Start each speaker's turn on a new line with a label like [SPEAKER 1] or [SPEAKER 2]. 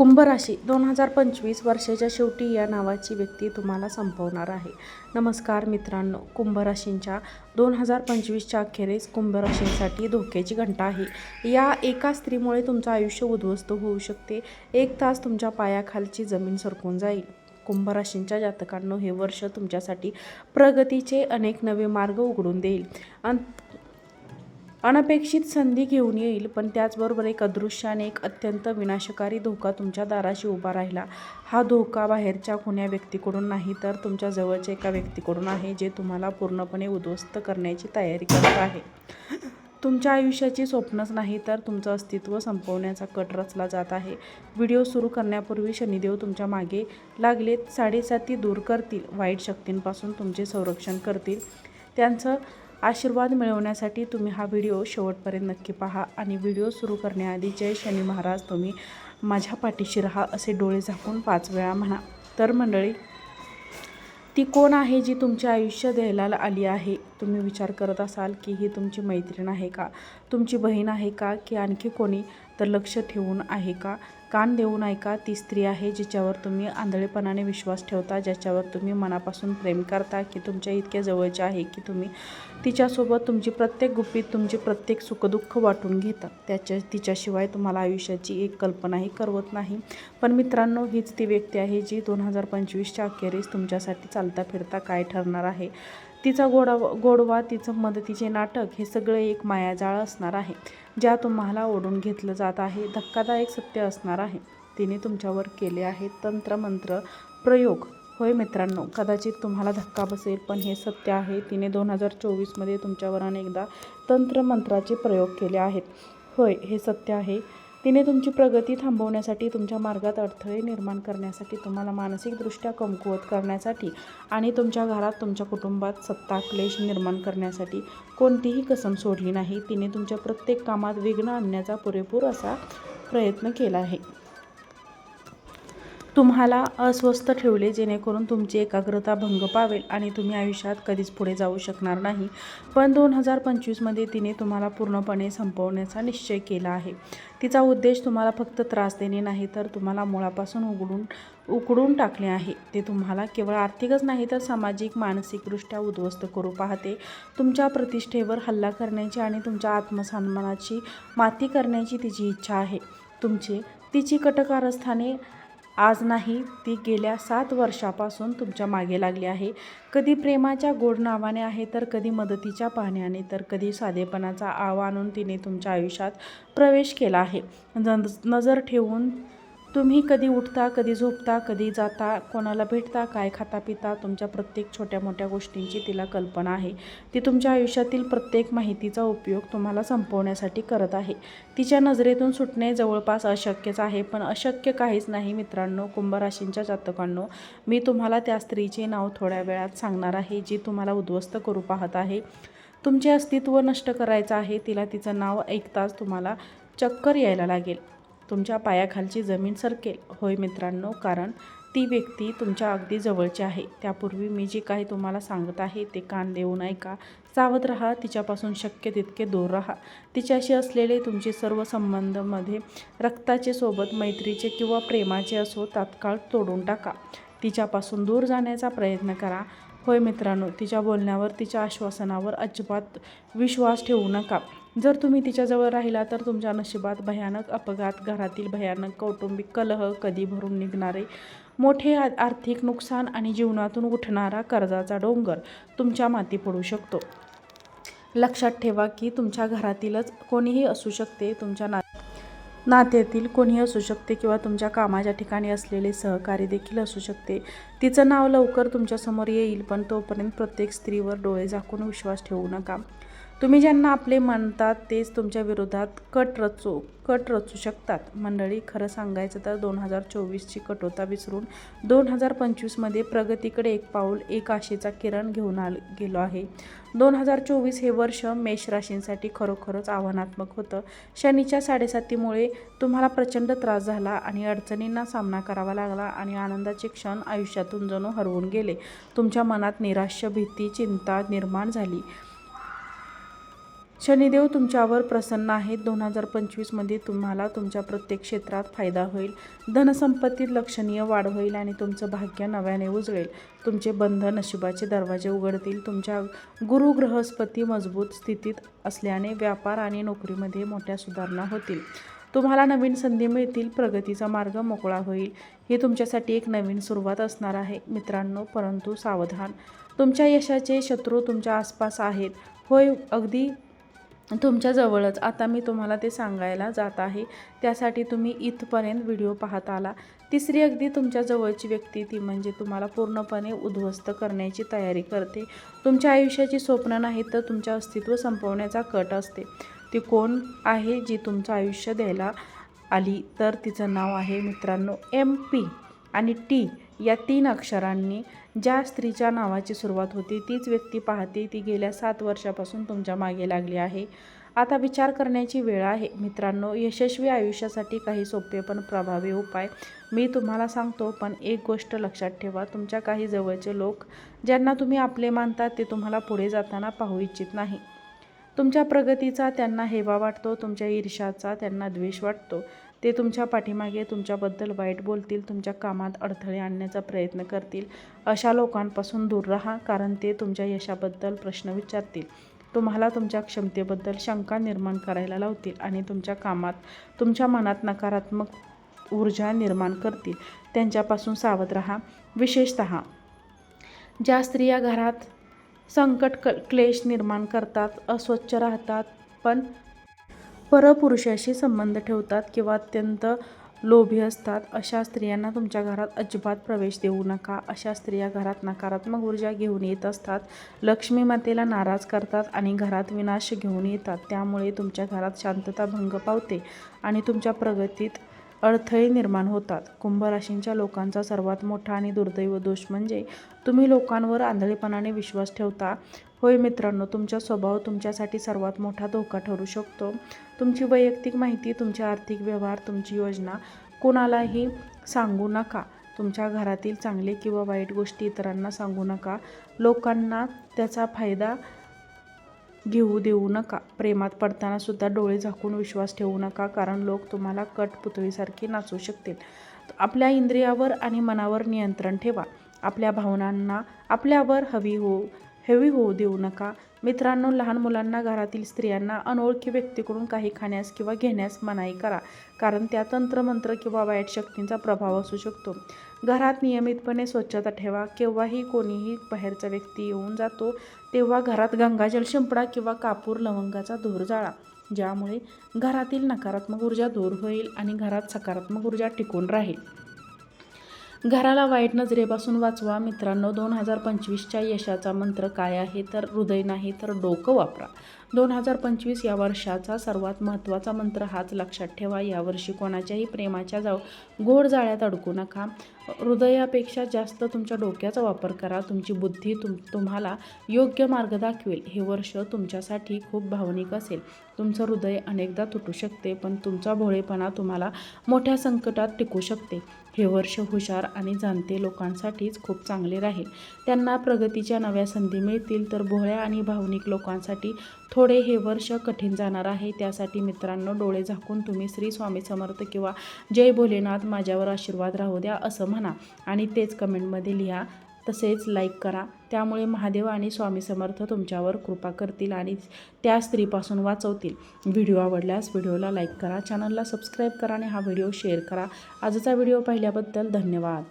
[SPEAKER 1] कुंभराशी दोन हजार पंचवीस वर्षाच्या शेवटी या नावाची व्यक्ती तुम्हाला संपवणार आहे. नमस्कार मित्रांनो कुंभराशींच्या दोन हजार पंचवीसच्या अखेरीस कुंभराशींसाठी धोक्याची घंटा आहे. या एका स्त्रीमुळे तुमचं आयुष्य उद्ध्वस्त होऊ शकते. एक तास तुमच्या पायाखालची जमीन सरकून जाईल. कुंभराशींच्या जातकांनो हे वर्ष तुमच्यासाठी प्रगतीचे अनेक नवे मार्ग उघडून देईल. अन अनपेक्षित संधी घेऊन येईल पण त्याचबरोबर एक अदृश्य आणि एक अत्यंत विनाशकारी धोका तुमच्या दाराशी उभा राहिला. हा धोका बाहेरच्या कुण्या व्यक्तीकडून नाही तर तुमच्या जवळच्या एका व्यक्तीकडून आहे जे तुम्हाला पूर्णपणे उद्ध्वस्त करण्याची तयारी करत आहे. तुमच्या आयुष्याची स्वप्नच नाही तर तुमचं अस्तित्व संपवण्याचा कट रचला जात आहे. व्हिडिओ सुरू करण्यापूर्वी शनिदेव तुमच्या मागे लागलेत साडेसाती दूर करतील वाईट शक्तींपासून तुमचे संरक्षण करतील. त्यांचं आशीर्वाद मिळवण्यासाठी तुम्ही हा व्हिडिओ शेवटपर्यंत नक्की पहा आणि व्हिडिओ सुरू करण्याआधी जय शनी महाराज तुम्ही माझ्या पाठीशी राहा असे डोळे झाकून पाच वेळा म्हणा. तर मंडळी ती कोण आहे जी तुमचे आयुष्य द्यायला आली आहे? तुम्ही विचार करत असाल की ही तुमची मैत्रीण आहे का? तुमची बहीण आहे का? की आणखी कोणी? तर लक्ष ठेवून आहे का? कान देऊन ऐका ती स्त्री आहे जिच्यावर तुम्ही आंधळेपणाने विश्वास ठेवता ज्याच्यावर तुम्ही मनापासून प्रेम करता की तुमच्या इतक्या जवळचे आहे की तुम्ही तिच्यासोबत तुमची प्रत्येक गुपित तुमची प्रत्येक सुखदुःख वाटून घेता त्याच्या तिच्याशिवाय तुम्हाला आयुष्याची एक कल्पनाही करवत नाही. पण मित्रांनो हीच ती व्यक्ती आहे जी दोन हजार पंचवीसच्या अखेरीस तुमच्यासाठी चालता फिरता काय ठरणार आहे? तिचा गोडावा गोडवा तिचं मदतीचे नाटक हे सगळे एक मायाजाळ असणार आहे. ज्या तुम्हाला ओढून घेतलं जात आहे धक्कादायक सत्य असणार आहे. तिने तुमच्यावर केले आहे तंत्रमंत्र प्रयोग. होय मित्रांनो कदाचित तुम्हाला धक्का बसेल पण हे सत्य आहे. तिने दोन हजार चोवीसमध्ये तुमच्यावर अनेकदा तंत्रमंत्राचे प्रयोग केले आहेत. होय हे सत्य आहे. तिने तुमची प्रगती थांबवण्यासाठी तुमच्या मार्गात अडथळे निर्माण करण्यासाठी तुम्हाला मानसिकदृष्ट्या कमकुवत करण्यासाठी आणि तुमच्या घरात तुमच्या कुटुंबात सत्ता क्लेश निर्माण करण्यासाठी कोणतीही कसम सोडली नाही. तिने तुमच्या प्रत्येक कामात विघ्न आणण्याचा पुरेपूर असा प्रयत्न केला आहे. तुम्हाला अस्वस्थ ठेवले जेणेकरून तुमची एकाग्रता भंग पावेल आणि तुम्ही आयुष्यात कधीच पुढे जाऊ शकणार नाही. पण दोन हजार पंचवीसमध्ये तिने तुम्हाला पूर्णपणे संपवण्याचा निश्चय केला आहे. तिचा उद्देश तुम्हाला फक्त त्रास देणे नाही तर तुम्हाला मुळापासून उघडून उकडून टाकले आहे. ते तुम्हाला केवळ आर्थिकच नाही तर सामाजिक मानसिकदृष्ट्या उद्ध्वस्त करू पाहते. तुमच्या प्रतिष्ठेवर हल्ला करण्याची आणि तुमच्या आत्मसन्मानाची माती करण्याची तिची इच्छा आहे. तुमचे तिची कटकारस्थाने आज नाही ती गेल्या सात वर्षापासून तुमच्या मागे लागली आहे. कधी प्रेमाच्या गोड नावाने आहे तर कधी मदतीच्या पाहण्याने तर कधी साधेपणाचा आव आणून तिने तुमच्या आयुष्यात प्रवेश केला आहे. नज नजर ठेवून तुम्ही कधी उठता कधी झोपता कधी जाता कोणाला भेटता काय खाता पिता तुमच्या प्रत्येक छोट्या मोठ्या गोष्टींची तिला कल्पना आहे. ती तुमच्या आयुष्यातील प्रत्येक माहितीचा उपयोग तुम्हाला संपवण्यासाठी करत आहे. तिच्या नजरेतून सुटणे जवळपास अशक्यच आहे पण अशक्य काहीच नाही मित्रांनो कुंभराशींच्या जातकांनो. मी तुम्हाला त्या स्त्रीचे नाव थोड्या वेळात सांगणार आहे जी तुम्हाला उद्ध्वस्त करू पाहत आहे. तुमचे अस्तित्व नष्ट करायचं आहे तिला तिचं नाव ऐकताच तुम्हाला चक्कर यायला लागेल. तुमच्या पायाखालची जमीन सरकेल. होय मित्रांनो कारण ती व्यक्ती तुमच्या अगदी जवळची आहे. त्यापूर्वी मी जे काही तुम्हाला सांगत आहे ते कान देऊन ऐका. सावध राहा तिच्यापासून शक्य तितके दूर राहा. तिच्याशी असलेले तुमचे सर्व संबंधमध्ये रक्ताचे सोबत मैत्रीचे किंवा प्रेमाचे असो तात्काळ तोडून टाका. तिच्यापासून दूर जाण्याचा प्रयत्न करा. होय मित्रांनो तिच्या बोलण्यावर तिच्या आश्वासनावर अजिबात विश्वास ठेवू नका. जर तुम्ही तिच्याजवळ राहिला तर तुमच्या नशिबात भयानक अपघात घरातील भयानक कौटुंबिक कलह कधी भरून निघणारे? मोठे आर्थिक नुकसान आणि जीवनातून उठणारा कर्जाचा डोंगर तुमच्या माती पडू शकतो. लक्षात ठेवा की तुमच्या घरातीलच कोणीही असू शकते तुमच्या ना नात्यातील कोणीही असू शकते किंवा तुमच्या कामाच्या ठिकाणी असलेले सहकारी देखील असू शकते. तिचं नाव लवकर तुमच्यासमोर येईल पण तोपर्यंत प्रत्येक स्त्रीवर डोळे झाकून विश्वास ठेवू नका. तुम्ही ज्यांना आपले मानतात तेच तुमच्या विरोधात कट रचू कट रचू शकतात. मंडळी खरं सांगायचं तर दोन हजार चोवीसची कटोता विसरून दोन हजार पंचवीसमध्ये प्रगतीकडे एक पाऊल एक आशेचा किरण घेऊन आल गेलो आहे. दोन हजार चोवीस हे वर्ष मेष राशींसाठी खरोखरच आव्हानात्मक होतं. शनीच्या साडेसातीमुळे तुम्हाला प्रचंड त्रास झाला आणि अडचणींना सामना करावा लागला आणि आनंदाचे क्षण आयुष्यातून जणू हरवून गेले. तुमच्या मनात निराश्य भीती चिंता निर्माण झाली. शनिदेव तुमच्यावर प्रसन्न आहेत. दोन हजार पंचवीसमध्ये तुम्हाला तुमच्या प्रत्येक क्षेत्रात फायदा होईल. धनसंपत्तीत लक्षणीय वाढ होईल आणि तुमचं भाग्य नव्याने उजळेल. तुमचे बंध नशिबाचे दरवाजे उघडतील. तुमच्या गुरु मजबूत स्थितीत असल्याने व्यापार आणि नोकरीमध्ये मोठ्या सुधारणा होतील. तुम्हाला नवीन संधी मिळतील. प्रगतीचा मार्ग मोकळा होईल. ही तुमच्यासाठी एक नवीन सुरुवात असणार आहे. मित्रांनो परंतु सावधान. तुमच्या यशाचे शत्रू तुमच्या आसपास आहेत. होय अगदी तुमच्याजवळच. आता मी तुम्हाला ते सांगायला जात आहे. त्यासाठी तुम्ही इथपर्यंत व्हिडिओ पाहत आला. तिसरी अगदी तुमच्या जवळची व्यक्ती ती म्हणजे तुम्हाला पूर्णपणे उद्ध्वस्त करण्याची तयारी करते. तुमच्या आयुष्याची स्वप्न नाही तर तुमचे अस्तित्व संपवण्याचा कट असते. ती कोण आहे जी तुमचं आयुष्य द्यायला आली? तर तिचं नाव आहे मित्रांनो एम पी. आणि टी या तीन अक्षरांनी ज्या स्त्रीच्या नावाची सुरुवात होती तीच व्यक्ती पाहते ती गेल्या सात वर्षापासून तुमच्या मागे लागली आहे. आता विचार करण्याची वेळ आहे. मित्रांनो यशस्वी आयुष्यासाठी काही सोपे पण प्रभावी उपाय मी तुम्हाला सांगतो पण एक गोष्ट लक्षात ठेवा. तुमच्या काही जवळचे लोक ज्यांना तुम्ही आपले मानतात ते तुम्हाला पुढे जाताना पाहू इच्छित नाही. तुमच्या प्रगतीचा त्यांना हेवा वाटतो तुमच्या ईर्ष्याचा त्यांना द्वेष वाटतो. ते तुमच्या पाठीमागे तुमच्याबद्दल वाईट बोलतील तुमच्या कामात अडथळे आणण्याचा प्रयत्न करतील. अशा लोकांपासून दूर राहा कारण ते तुमच्या यशाबद्दल प्रश्न विचारतील. तुम्हाला तुमच्या क्षमतेबद्दल शंका निर्माण करायला लावतील आणि तुमच्या कामात तुमच्या मनात नकारात्मक ऊर्जा निर्माण करतील. त्यांच्यापासून सावध राहा. विशेषत ज्या स्त्रिया घरात संकट क क्लेश निर्माण करतात अस्वच्छ राहतात पण परपुरुषाशी संबंध ठेवतात किंवा अत्यंत लोभी असतात अशा स्त्रियांना तुमच्या घरात अजिबात प्रवेश देऊ नका. अशा स्त्रिया घरात नकारात्मक ऊर्जा घेऊन येत असतात लक्ष्मी मातेला नाराज करतात आणि घरात विनाश घेऊन येतात. त्यामुळे तुमच्या घरात शांतता भंग पावते आणि तुमच्या प्रगतीत अडथळे निर्माण होतात. कुंभ राशींच्या लोकांचा सर्वात मोठा आणि दुर्दैव दोष म्हणजे तुम्ही लोकांवर आंधळेपणाने विश्वास ठेवता होय मित्रांनो तुमचा स्वभाव तुमच्यासाठी सर्वात मोठा धोका ठरू शकतो. तुमची वैयक्तिक माहिती तुमचे आर्थिक व्यवहार तुमची योजना कोणालाही सांगू नका. तुमच्या घरातील चांगले किंवा वाईट गोष्टी इतरांना सांगू नका. लोकांना त्याचा फायदा घेऊ देऊ नका. प्रेमात पडताना सुद्धा डोळे झाकून विश्वास ठेवू नका कारण लोक तुम्हाला कटपुतळीसारखे नाचू शकतील. आपल्या इंद्रियावर आणि मनावर नियंत्रण ठेवा. आपल्या भावनांना आपल्यावर हवी हो हेवी होऊ देऊ नका. मित्रांनो लहान मुलांना घरातील स्त्रियांना अनोळखी व्यक्तीकडून काही खाण्यास किंवा घेण्यास मनाई करा कारण त्या तंत्रमंत्र किंवा वाईट शक्तींचा प्रभाव असू शकतो. घरात नियमितपणे स्वच्छता ठेवा. केव्हाही कोणीही बाहेरचा व्यक्ती येऊन जातो तेव्हा घरात गंगाजल शिंपडा किंवा कापूर लवंगाचा धूर जाळा ज्यामुळे घरातील नकारात्मक ऊर्जा दूर होईल आणि घरात सकारात्मक ऊर्जा टिकून राहील. घराला वाईट नजरेपासून वाचवा. मित्रांनो दोन हजार पंचवीसच्या यशाचा मंत्र काय आहे? तर हृदय नाही तर डोकं वापरा. दोन हजार पंचवीस या वर्षाचा सर्वात महत्त्वाचा मंत्र हाच लक्षात ठेवा. यावर्षी कोणाच्याही प्रेमाच्या जाऊ गोड जाळ्यात अडकू नका. हृदयापेक्षा जास्त तुमच्या डोक्याचा वापर करा. तुमची बुद्धी तुम तुम्हाला योग्य मार्ग दाखवेल. हे वर्ष तुमच्यासाठी खूप भावनिक असेल. तुमचं हृदय अनेकदा तुटू शकते पण तुमचा भोळेपणा तुम्हाला मोठ्या संकटात टिकू शकते. हे वर्ष हुशार आणि जाणते लोकांसाठीच खूप चांगले राहील. त्यांना प्रगतीच्या नव्या संधी मिळतील तर भोळ्या आणि भावनिक लोकांसाठी थोडे हे वर्ष कठीण जाणार आहे. त्यासाठी मित्रांनो डोळे झाकून तुम्ही श्री स्वामी समर्थ किंवा जय भोलेनाथ माझ्यावर आशीर्वाद राहू द्या असं म्हणा आणि तेच कमेंटमध्ये लिहा. तसेच लाईक करा. त्यामुळे महादेव आणि स्वामी समर्थ तुमच्यावर कृपा करतील आणि त्या स्त्रीपासून वाचवतील. व्हिडिओ आवडल्यास व्हिडिओला लाईक करा चॅनलला सबस्क्राईब करा आणि हा व्हिडिओ शेअर करा. आजचा व्हिडिओ पाहिल्याबद्दल धन्यवाद.